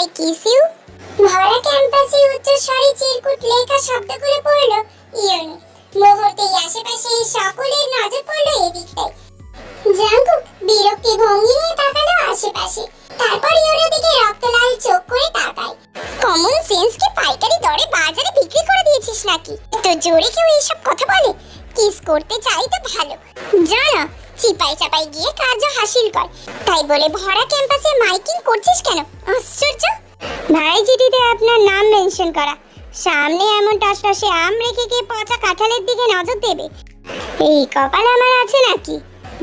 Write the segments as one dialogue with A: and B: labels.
A: I kiss you? ভরা ক্যাম্পাসে উচ্চস্বরে চিরকুট লেখা শব্দগুলো পড়ল ইয়নো। মুহূর্তেই আশেপাশে সকলের নজর পড়ল এদিকটাই জাঙ্কুক, বিরক্তি ভঙ্গি নিয়ে তাকালো আশেপাশে। তারপর ইয়োর দিকে রক্তলাল চোখ করে তাকায়। কমন সেন্স কি পাইকারি দরে বাজারে বিক্রি করে দিয়েছিস নাকি? তো জোরে কেউ এইসব কথা বলে? কিস করতে চাই তো ভালো। জানা চিপাই চাপাই গিয়ে কার্য হাসিল কর। তাই বলে ভরা ক্যাম্পাসে মাইকিং করছিস কেন? আশ্চর্য! ভাই চিঠিতে আপনার নাম মেনশন করা। সামনে এমন টসটসে আম রেখে গিয়ে পচা কাঁঠালের দিকে নজর দেবে? এই কপাল আমার আছে নাকি?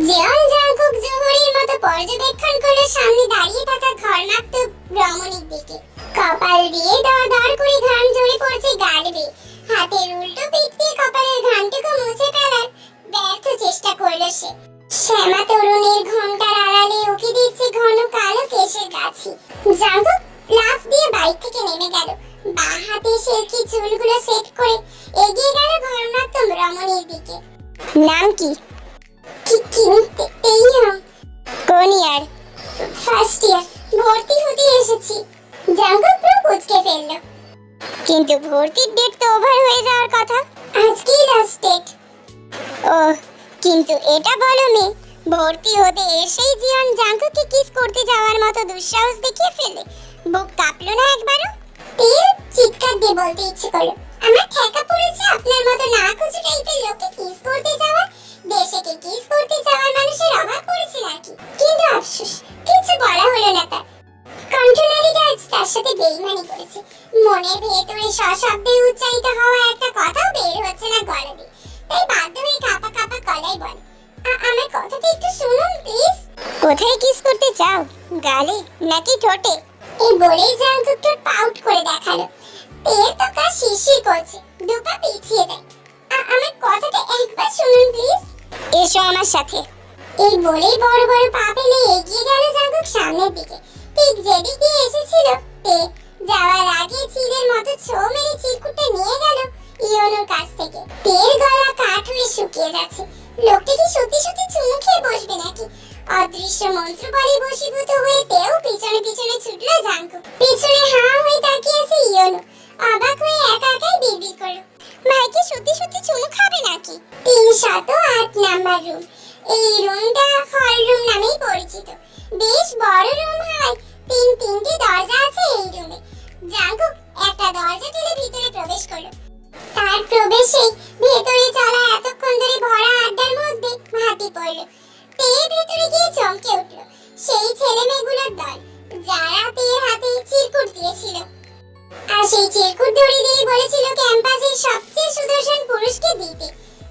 A: জিয়ন জাঙ্কুক জোহরির মতো পর্যবেক্ষণ করে সামনে দাঁড়িয়ে থাকা ঘরমাক্ত রমণীর দিকে। কপাল দিয়ে দর দর করে ঘাম ঝরে পড়ছে গালবে হাতের উল্টো পিঠ দিয়ে কপালের ঘামটুকু মুছে ফেলার ব্যর্থ চেষ্টা করল সে। শ্যামা তরুণের ঘোমটার আড়ালে উকি দিচ্ছে ঘন কালো কেশের গাছি। জাঙ্কুক লাফ দিয়ে বাইক থেকে নেমে গেল। বা হাতে সিল্কি চুলগুলো সেট করে এগিয়ে গেল ঘরমাক্ত রমণীর দিকে। নাম কি? কি কি এই কোন ফার্স্ট ইয়ার ভর্তি হতে এসেছি। জাঙ্কুক পুরো কুচকে কিন্তু ভর্তির ডেট তো ওভার হয়ে যাওয়ার কথা। আজকেই লাস্ট ডেট ও কিন্তু এটা বলো মে ভর্তি হতে এসেই জিয়ন জাঙ্কুকে কিস করতে যাওয়ার মতো দুঃসাহস দেখিয়ে ফেলে বুক কাঁপলো না একবারও? তেল, চিৎকার দিয়ে বলতে ইচ্ছে করল, আমার ঠেকা পড়েছে, আপনার মতো না কুচু টাইপের লোককে কিস করতে যাওয়া? দেশেকে কিস করতে যাওয়ার মানুষের অভাব পড়েছে নাকি? কিন্তু আফসোস, কিছু বলা হলো না তার। কণ্ঠনালীটা আজ তার সাথে বেইমানি করেছে। মনের ভেতরে সশব্দে উচ্চারিত হওয়া একটা কথাও বের হচ্ছে না গলা দিয়ে তাই বাধ্য আমার কথাটা একটু শুনুন প্লিজ কোথায় কিস করতে চাও? গালে নাকি ঠোঁটে? এই বলেই জাঙ্কুক ঠোঁট পাউট করে দেখাল। তেল তো কাজ শিরশির করছে দুপা পিছিয়ে দেয়। "আ- আমার কথাটা একবার শুনুন প্লিজ এসো আমার সাথে। এই বলেই বড় বড় পা ফেলে এগিয়ে গেল জাঙ্কুক সামনের দিকে। ঠিক যেদিক এসেছিল তে যাওয়ার আগে চিলের মতো ছো মেরে চিরকুটটা নিয়ে গেল ইয়নোর কাছ থেকে। তের গলা কাঠ হয়ে শুকিয়ে যাচ্ছে। লোকটা কি সত্যি সত্যি চুমু খেয়ে বসবে নাকি? অদৃশ্য মন্ত্র বলে বশীভূত হয়ে তেও পিছনে পিছনে ছুটলো জাঙ্কুক পিছনে হা হয়ে তাকিয়ে আছে ইয়নো অবাক হয়ে একা একাই বিড়বিড় করল। ভাই কি সত্যি সত্যি চুমু খাবে নাকি? তিনশত আট নাম্বার রুম। এই রুমটা হল রুম নামেই পরিচিত। বেশ বড় রুম হয়। তিন তিনটি দরজা আছে এই রুমে। জাঙ্কুক একটা দরজা ঠেলে ভিতরে প্রবেশ করল। তার প্রবেশেই ভেতরে চলা এতক্ষণ ধরে ভরা মধ্যে মাটি পড়ল তে ভেতরে গিয়ে চমকে উঠল। সেই ছেলে মেয়েগুলোর দল, যারা তের হাতে চিরকুট দিয়েছিল। আর সেই চিরকুট ধরে দিয়ে বলেছিল ক্যাম্পাসের সবচেয়ে সুদর্শন পুরুষকে দিতে।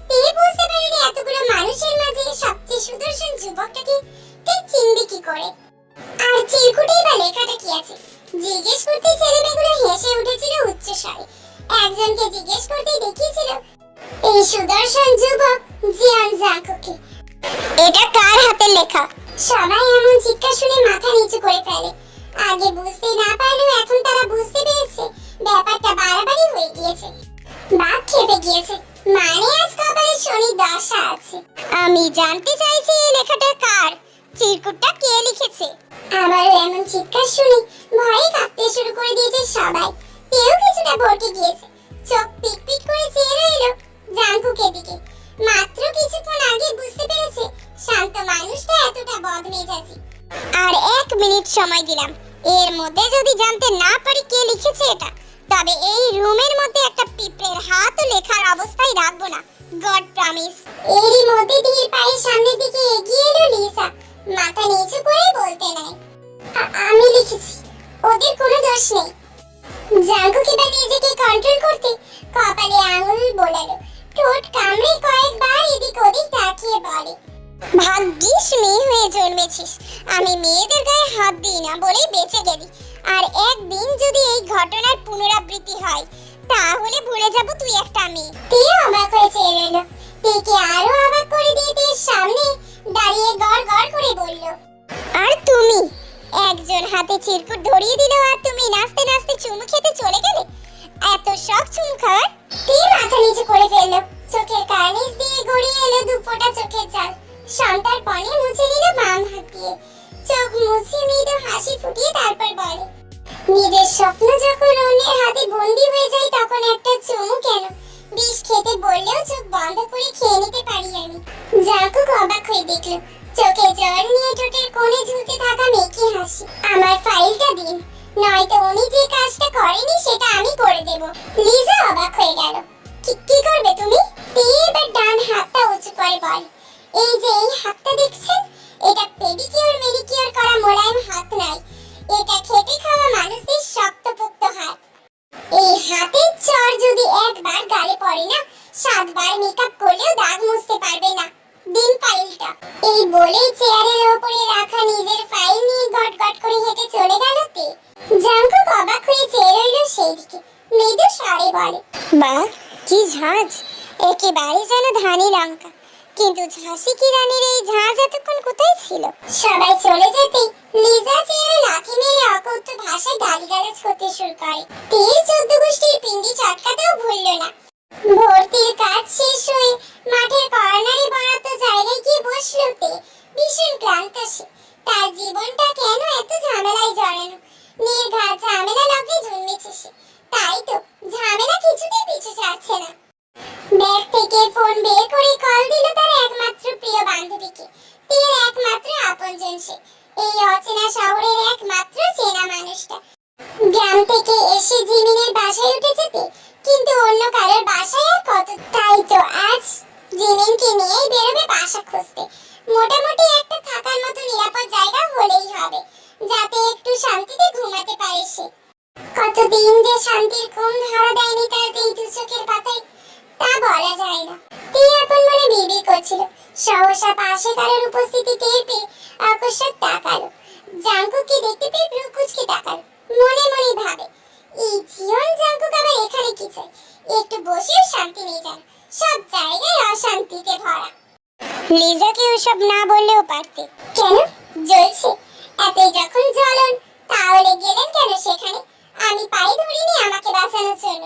A: তে বুঝতে পারেনি এতগুলো মানুষের মাঝে সবচেয়ে সুদর্শন যুবকটাকে ঠিক চিনবে কি করে? আর চিরকুটেই বা লেখাটা কি আছে? জিজ্ঞেস করতে ছেলে মেয়েগুলো হেসে উঠেছিল উচ্চ স্বরে একজনকে জিজ্ঞেস করতে দেখিয়েছিল, এই সুদর্শন যুবক জিয়ান জাকুকে এটা কার হাতে লেখা? সবাই এমন চিৎকার শুনে তবে এই রুমের মধ্যে একটা পিঁপড়ের হাতও লেখার অবস্থায় রাখব না, গড প্রমিস এরই মধ্যে দিয়ে পায়ের সামনের দিকে এগিয়ে এলো লিসা। মাথা নিচু করে বলতে নাই আমি লিখেছি, ওদের কোনো দোষ নেই। জাঙ্কু কিবা নিজেকে কন্ট্রোল করতে কপালে আঙুল বোলালো। ঠোঁট কামড়ে কয়েকবার এদিক ওদিক তাকিয়ে বলে ভাগ্যিস মেয়ে হয়ে জন্মেছিস। আমি মেয়েদের গায়ে হাত দিই না বলেই বেঁচে গেলি। আর একদিন যদি এই ঘটনার পুনরাবৃত্তি হয়, তাহলে ভুলে যাব তুই একটা মেয়ে। তে অবাক হয়ে চেয়ে রইল। তেকে আরও অবাক করে দিয়ে তের সামনে দাঁড়িয়ে গড় গড় করে বলল, আর তুমি? একজন হাতে চিরকুট ধরিয়ে দিল, আর তুমি নাচতে নাচতে চুমু খেতে চলে গেলে? এত শখ চুমু খাওয়ার তে মাথা নিচু করে ফেলল। চোখের কার্নিশ দিয়ে গড়িয়ে এলো দু ফোঁটা চোখের জল। সন্তার পরে মুছে নিল বাম হাত দিয়ে। চোখ মুছে মৃদু হাসি ফুটিয়ে তারপর বলে, নিজের স্বপ্ন যখন অন্যের হাতে বন্দি হয়ে যায়, তখন একটা চুমু কেন? বিষ খেতে বললেও চোখ বন্ধ করে খেয়ে নিতে পারি আমি। জাকুক অবাক হয়ে দেখল, চোখে জল নিয়ে ঠোঁটের কোণে ঝুলতে থাকা মেকি হাসি। আমার ফাইলটা দিন, নয়তো উনি যে কাজটা করেনি সেটা আমি করে দেব। লিজা অবাক হয়ে গেল, কি করবে তুমি? তে এবার ডান হাতটা উঁচু করে বল। এই যে এই হাতটা দেখছেন, এটা পেডিকিউর মেনিকিউর করা মোলায়েম হাত নয়। এটা খেটে খাওয়া মানুষদের শক্তপোক্ত হাত। এই হাতের চর যদি একবার গালে পড়ে না, সাতবার মেকআপ করলেও দাগ মুছতে পারবে না। দিন ফাইলটা এই বলে চেয়ারের ওপরে রাখা নিজের ফাইল নিয়ে গট গট করে হেঁটে চলে গেল তে। জাঙ্কু অবাক হয়ে চেয়ে রইল সেই দিকে মৃদু স্বরে বলে, বাহ, কি ঝাঁজ। একেবারে যেন ধানি লঙ্কা। কিন্তু ঝাঁসি কি রানীর এই ঝাঁজ এতক্ষণ কোথায় ছিল? সবাই চলে যেতেই লিজা চেয়ারে লাথি মেরে অকথ্য ভাষায় গালিগালাজ করতে শুরু করে। তীর চোদ্দ গোষ্ঠীর পিন্ডি চটকাতেও ভুলল না। ভর্তির কাজ শেষ হয়ে মাঠের কর্নারে বরাদ্দ জায়গায় গিয়ে বসল তে, ভীষণ ক্লান্ত সে। তার জীবনটা কেন এত ঝামেলায় জড়ানো? নির্ঘাত ঝামেলা লগ্নে জন্মেছে সে। তাই তো ঝামেলা কিছুতেই পিছু ছাড়ছে না। ব্যাগ থেকে ফোন বের করে কল দিল তার প্রিয় বান্ধবীকে তীর একমাত্র আপনজন সে। এই অচেনা শহরের একমাত্র চেনা মানুষটা। গ্রাম থেকে এসে জিমিনের বাসায় উঠে যেতে, কিন্তু অন্য কারোর বাসায় আর কত? তাই তো আজ জিমিনকে নিয়ে বেরোবে বাসা খুঁজতে। মোটামুটি একটা থাকার মতো নিরাপদ জায়গা হলেই হবে, যাতে একটু শান্তিতে ঘুমাতে পারে সে। কতদিন যে শান্তির ঘুম ধরা দেয়নি তার এই দু চোখের পাতায় তা বলা যায় না। তিনি আপন মনে বিড়বিড় করছিল। সহসা পাশে কারোর উপস্থিতি টের পেয়ে আকস্মাত তাকালো জাঙ্কুকে দেখতে পেয়ে ভ্রু কুচকে তাকালো মনে মনে ভাবে এই জিয়ন জাঙ্কুক আবার এখানে কি চাই একটু বসেও শান্তি নেই জান সব জায়গায় অশান্তিতে ভরা লিজাকে ওসব না বললেও পারতে কেন জ্বলছে এতই যখন জ্বলন তাহলে গেলেন কেন সেখানে আমি পায়ে ধরিনি আমাকে বাঁচানোর জন্য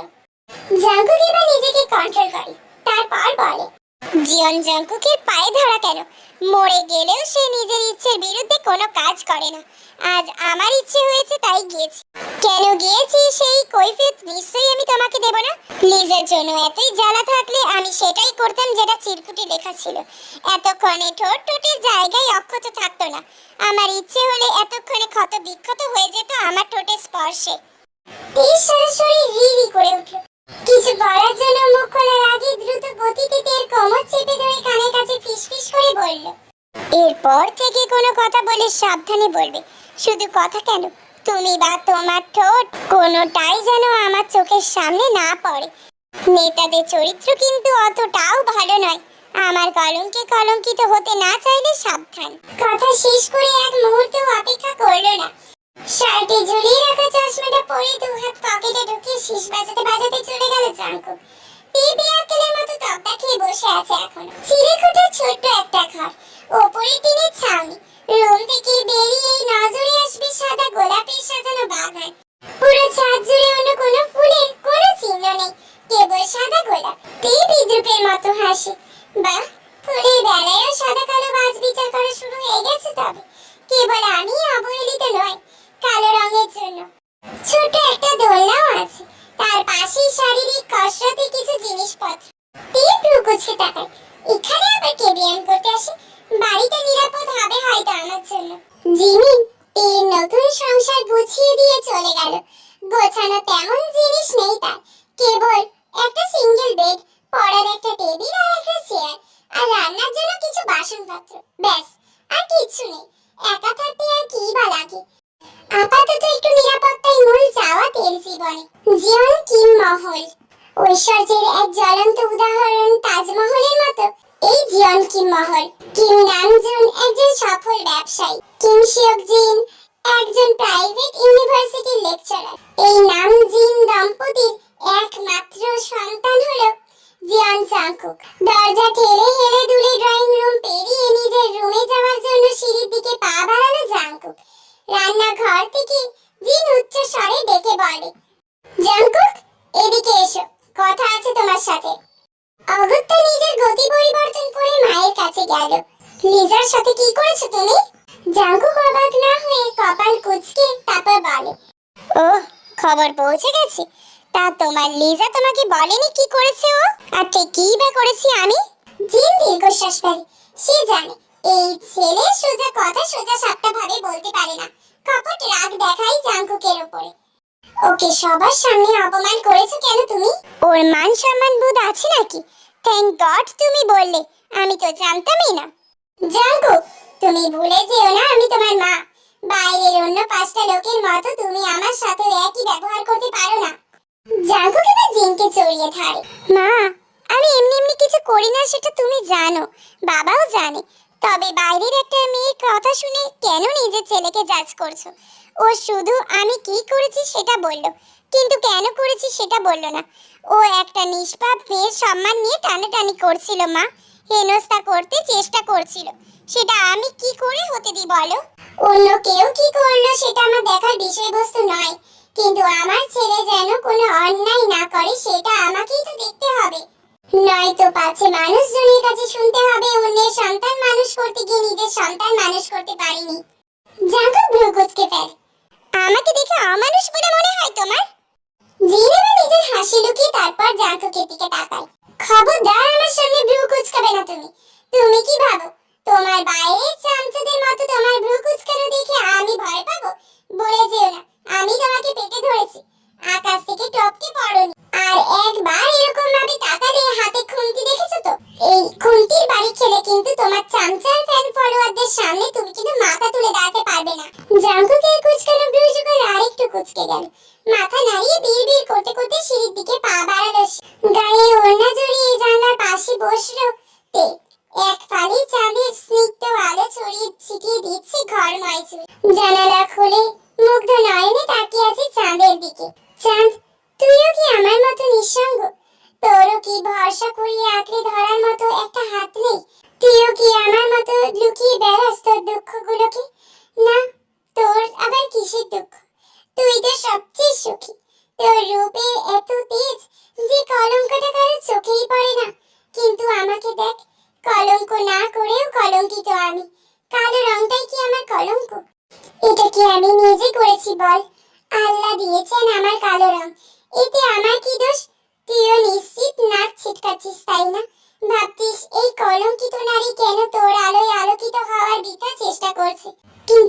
A: জাঙ্কুক এবার নিজেকে কন্ট্রোল করে তারপর বলে জিয়ন জাঙ্কুকের পায়ে ধরা কেন মরে গেলেও সে নিজের ইচ্ছের বিরুদ্ধে কোনো কাজ করে না আজ আমার ইচ্ছে হয়েছে তাই গিয়েছি কেন গিয়েছি সেই কৈফিয়ত নিশ্চয়ই আমি তোমাকে দেব না? লিজের জন্য এতই জ্বালা থাকলে আমি সেটাই করতাম যেটা চিরকুটে লেখা ছিল। এতক্ষণে ঠোঁট ঠোঁটের জায়গায় অক্ষত থাকতো না। আমার ইচ্ছে হলে এতক্ষণে ক্ষত বিক্ষত হয়ে যেত আমার ঠোঁটের স্পর্শে। সরাসরি রি রি করে উঠল। কিছু বলার জন্য মুখ খোলার আগে দ্রুত গতিতে তের কোমর চেপে ধরে কানের কাছে ফিসফিস করে বলল, এরপর থেকে কোনো কথা বলে সাবধানে বলবে। শুধু কথা কেন? তুমি বা তোমার ঠোঁট কোনোটাই যেন আমার চোখের সামনে না পড়ে। নেতাদের চরিত্র কিন্তু অতটাও ভালো নয়। আমার কলঙ্কে কলঙ্কিত হতে না চাইলে সাবধান। কথা শেষ করে এক মুহূর্তেও অপেক্ষা করল না। শার্টে ঝুলিয়ে রাখা চশমাটা পরে দু হাত পকেটে ঢুকিয়ে শীষ বাজাতে বাজাতে চলে গেল জাঙ্কু। টিভি আকেলের মতো তক্তা খেয়ে বসে আছে এখন। চিড়ে ছোট্ট একটা ঘর। ওপরে টিনের ছাউনি। রুম থেকে বেরিয়ে নজরে আসবে সাদা গোলাপের সাজানো বাগান। পুরো ছাদ জুড়ে অন্য কোনো ফুলের কোনো চিহ্ন নেই, কেবল সাদা গোলাপ তে বিদ্রুপের মতো হাসে। বাহ, ফুলের বেলায়ও সাদা কালো বাজ বিচার করা শুরু হয়ে গেছে তবে। কেবল আমি অবহেলিত নয় কালো রঙের জন্য। ছোট একটা দোলনাও আছে, তার পাশেই শারীরিক কসরতে কিছু জিনিসপত্র। তীর প্রকুচকে তাকায়। এখানে আবার কে ব্যায়াম করতে আসে বাড়িটা নিরাপদ হবে হয়তো আমার জন্য। জিমি তীর নতুন সংসার গুছিয়ে দিয়ে চলে গেল। গোছানো তেমন জিনিস নেই তার। কেবল একটা সিঙ্গেল বেড পড়ার একটা টেবিল আর একটা চেয়ার আর রান্নার জন্য কিছু বাসনপত্র। ব্যাস, আর কিছু নেই। একা থাকতে আর কি বা লাগে? আপাতত একটু নিরাপত্তাই মূল চাওয়া তের জীবনে। জীবন কিম মহল? ঐশ্বর্যের এক জ্বলন্ত উদাহরণ তাজমহলের মতো এই জিয়ন কিম মহল। কিম নামজুন একজন সফল ব্যবসায়ী। কিম শিয়ক জিন একজন প্রাইভেট ইউনিভার্সিটির লেকচারার এই নাম জিন দম্পতির একমাত্র সন্তান হলো জিয়ন জাংকুক। দরজা ঠেলে হেলে দুলে ড্রয়িং রুম পেরিয়ে নিজের রুমে যাওয়ার জন্য সিঁড়ির দিকে পা বাড়ালো জাংকুক। রান্নাঘর থেকে জিন উচ্চ স্বরে ডেকে বলে, জাংকুক, এদিকে এসো। কথা আছে তোমার সাথে। অগত্যা নিজের গতি পরিবর্তন করে মায়ের কাছে গেল। লিজার সাথে কি করেছ তুমি? জাংকুক অবাক না হয়ে কপাল কুঁচকে তারপর বলে ও খবর পৌঁছে গেছে। তা তোমার লিজা তোমাকে বলেনি কি করেছে ও? আর ঠিক কি বা করেছি আমি? জিন দীর্ঘশ্বাস ফেলে। সে জানে, এই ছেলে সোজা কথা সোজা সাপটা ভাবে বলতে পারে না। কপট রাগ দেখাই জাঙ্কুকের উপরে। ওকে সবার সামনে অপমান করেছ কেন তুমি? ওর মান সম্মান বোধ আছে নাকি? থ্যাংক গড তুমি বললে, আমি তো জানতামই না। জাঙ্কুক তুমি ভুলে যেও না, আমি তোমার মা। বাইরের অন্য পাঁচটা লোকের মতো তুমি আমার সাথে একই ব্যবহার করতে পারো না। জাঙ্কুক এবার জিনকে চড়িয়ে ধরে। মা, আমি এমনি এমনি কিছু করি না, সেটা তুমি জানো। বাবাও জানে। তবে বাইরের একটা মেয়ের কথা শুনে কেন নিজের ছেলেকে জাজ করছ? ও শুধু আমি কি করেছি সেটা বলল। কিন্তু কেন করেছি সেটা বলল না। ও একটা নিষ্পাপ মেয়ের সম্মান নিয়ে টানাটানি করছিল, মা। হেনস্থা করতে চেষ্টা করছিল। সেটা আমি কি করে হতে দিই, বলো? অন্য কেউ কি করল সেটা আমার দেখার বিষয়বস্তু নয়। কিন্তু আমার ছেলে যেন কোনো অন্যায় না করে, সেটা আমাকেই তো দেখতে হবে। নয়তো পাছে মানুষজনের কাছে শুনতে হবে, অন্যের সন্তান মানুষ করতে গিয়ে নিজের সন্তান মানুষ করতে পারিনি। জাঙ্কুক ভ্রুকুচকে ফেলে। আমাকে দেখে অমানুষ বলে মনে হয় তোমার? জিনা নিজের হাসি লুকিয়ে তারপর জাঙ্কুকের দিকে তাকায়। খবরদার আমার সামনে ভ্রু কুচকাবে না তুমি। তুমি কি ভাবো? তোমার বাইরের চামচাদের মতো তোমার ভ্রু কুচকানো দেখে আমি ভয় পাবো? বলে যেও না, আমি তোমাকে পেটে ধরেছি। আকাশ থেকে টপকে পড়নি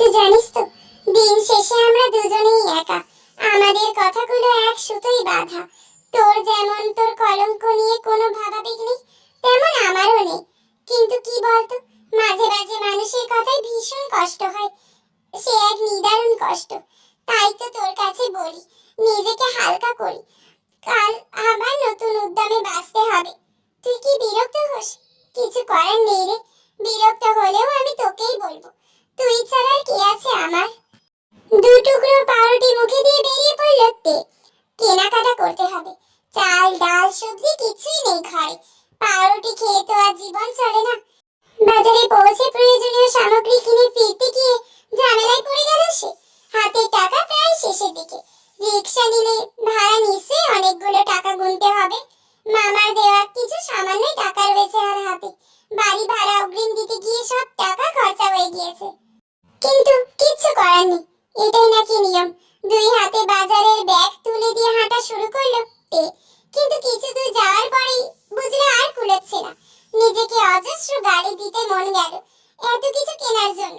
A: কিন্তু জানিস তো, দিন শেষে আমরা দুজনেই একা। আমাদের কথাগুলো এক সুতোই বাঁধা। তোর যেমন তোর কলঙ্ক নিয়ে কোনো ভাবাবেগ নেই তেমন আমারও নেই। কিন্তু কি বলতো, মাঝে মাঝে মানুষের কথায় ভীষণ কষ্ট হয়। সে এক নিদারুণ কষ্ট। তাই তো তোর কাছে বলি, নিজেকে হালকা করি। কাল আবার নতুন উদ্যমে বাঁচতে হবে। তুই কি বিরক্ত হোস? কিছু করার নেই রে। বিরক্ত হলেও আমি তোকেই বলব। তুই ছাড়া কি আছে আমার? দু টুকরো পাউরুটি মুখে দিয়ে বেরিয়ে পড়ল তে। কেনাকাটা করতে হবে। চাল, ডাল, সবজি কিছুই নেই ঘরে। পাউরুটি খেয়ে তো আর জীবন চলে না। বাজারে পৌঁছে প্রয়োজনীয় সামগ্রী কিনে ফিরতে গিয়ে ঝামেলায় পড়ে গেল সে। হাতের টাকা প্রায় শেষের দিকে। রিক্সা নিলে ভাড়া নিশ্চয়ই অনেকগুলো টাকা গুনতে হবে। মামার দেওয়া কিছু সামান্য টাকা রয়েছে আর হাতে। বাড়ি ভাড়া অগ্রিম দিতে গিয়ে সব টাকা খরচা হয়ে গিয়েছে। কিন্তু কিচ্ছু করেনি এটাই নাকি নিয়ম। দুই হাতে বাজারের ব্যাগ তুলে দিয়ে হাঁটা শুরু করল তে। কিন্তু কিছু দূর যাওয়ার পরেই বুঝলো আর কুলোচ্ছে না নিজেকে অজস্র গাড়ি দিতে মন গেল। এত কিছু কেনার জন্য।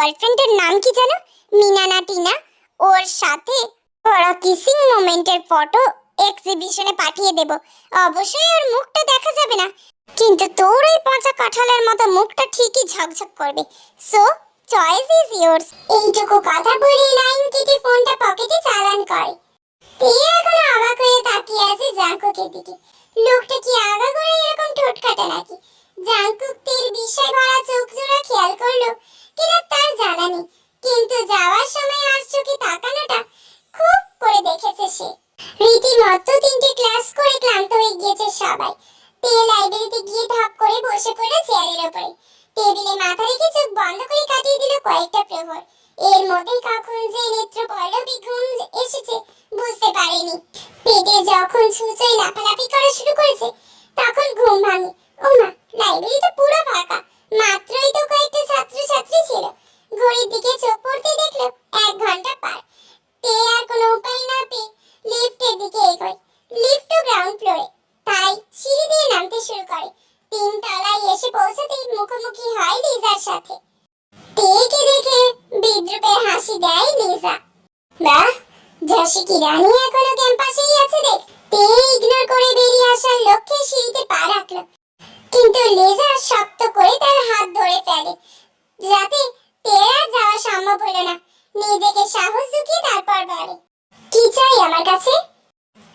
A: গার্লফ্রেন্ডের নাম কি জানো মিনা না টিনা। ওর সাথে ওরা কিসিং মোমেন্টের ফটো এক্সিবিশনে পাঠিয়ে দেব। অবশ্যই ওর মুখটা দেখা যাবে না। কিন্তু তোর ওই পচা কাঁঠালের মতো মুখটা ঠিকই ঝকঝক করবে। সো চয়েস ইজ ইয়োর্স এইটুকু কথা বলে লাইন কেটে ফোনটা পকেটে চালান করে। তে এখনও অবাক হয়ে তাকিয়ে আছে জাঙ্কুকের দিকে। লোকটা কি আগা করে এরকম ঠোঁট কাটা নাকি? জাঙ্কুক তের বিষয় ভরা চোখ জোড়া খেয়াল করল। কিনা তার জানা নেই। কিন্তু যাওয়ার সময় আর চোখে তাকানোটা খুব করে দেখেছে সে। রীতিমতো তিনটে ক্লাস করে ক্লান্ত হয়ে গিয়েছে সবাই। তে লাইব্রেরিতে গিয়ে ধাপ করে বসে পড়ল চেয়ারের ওপরে। টেবিলে মাথা রেখে চোখ বন্ধ করে কাটিয়ে দিল কয়েকটা প্রহর। এর মধ্যেই কখন যে নেত্র পল্লবী ঘুম এসেছে বুঝতে পারেনি। পেটে যখন ছুঁচোয় লাফালাফি করা শুরু করেছে, তখন ঘুম ভাঙে। ওমা, লাইব্রেরি তো পুরো ফাঁকা। মাত্রই তো কয়েকটা ছাত্রছাত্রী ছিল। ঘড়ির দিকে চোখ পড়তে দেখল এক ঘণ্টা পার। তে আর কোনো উপায় না পেয়ে লিফটের দিকে এগোয়। লিফট গ্রাউন্ড ফ্লোরে তাই সিঁড়ি দিয়ে নামতে শুরু করে। তিন তলায় এসে পৌঁছতেই মুখোমুখি হয় লিজার সাথে। তেকে দেখে বিদ্রুপের হাসি দেয় লিজা। বাহ ঝাঁসি কি রানী এখনও ক্যাম্পাসেই আছে দেখ। তে ইগনোর করে বেরিয়ে আসার লক্ষ্যে সিঁড়িতে পা রাখল। কিন্তু লিজা শক্ত করে তার হাত ধরে ফেলে। যাতে তেরা যাওয়া সম্ভব হলো না। নিজেকে সাহস জুগিয়ে তারপর বলে, কি চাই আমার কাছে?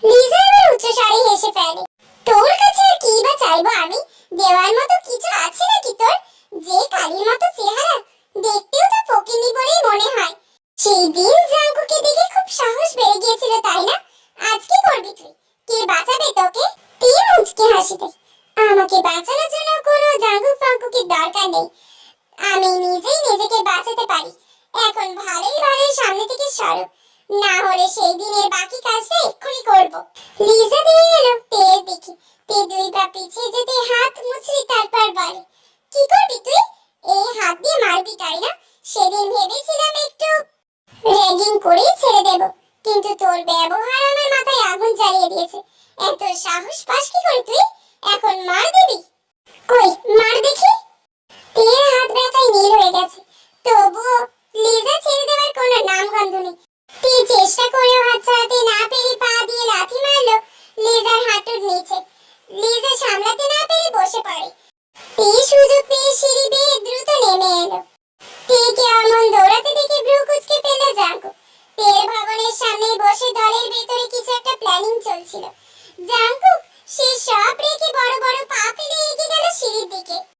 A: লিজা এবার উচ্চস্বরে হেসে ফেলে, তোর কাছে আর কি বা চাইব আমি? দেওয়ার মতো কিছু আছে নাকি তোর? যে কালীর মতো চেহারা দেখতেও তো ফকিনি বলেই মনে হয়। সেই দিন জাঙ্কুকে সাহস পাস কি করে তুই? এখন মার দিবি? কই, মার দেখি? তোর হাত ব্যথায় নীল হয়ে গেছে। তবু লেজা ছেড়ে দেওয়ার কোনো নাম গন্ধ নেই। তুই চেষ্টা করেও হাত ছাড়াতে না পেরে পা দিয়ে লাথি মারলো লেজার হাঁটুর নিচে। লেজা সামলাতে না পেরে বসে পড়ে। তে সুযোগ পেয়ে সিঁড়ি বেয়ে দ্রুত নেমে এলো। তেকে অমন দৌড়াতে দেখে ব্রু কুচকে ফেলে জাগো তের ভবনের সামনে বসে দলের ভেতরে কিছু একটা প্ল্যানিং চলছিল। জাঙ্কুক সে সব রেখে বড় বড় পা ফেলে এগিয়ে গেল সিঁড়ির দিকে।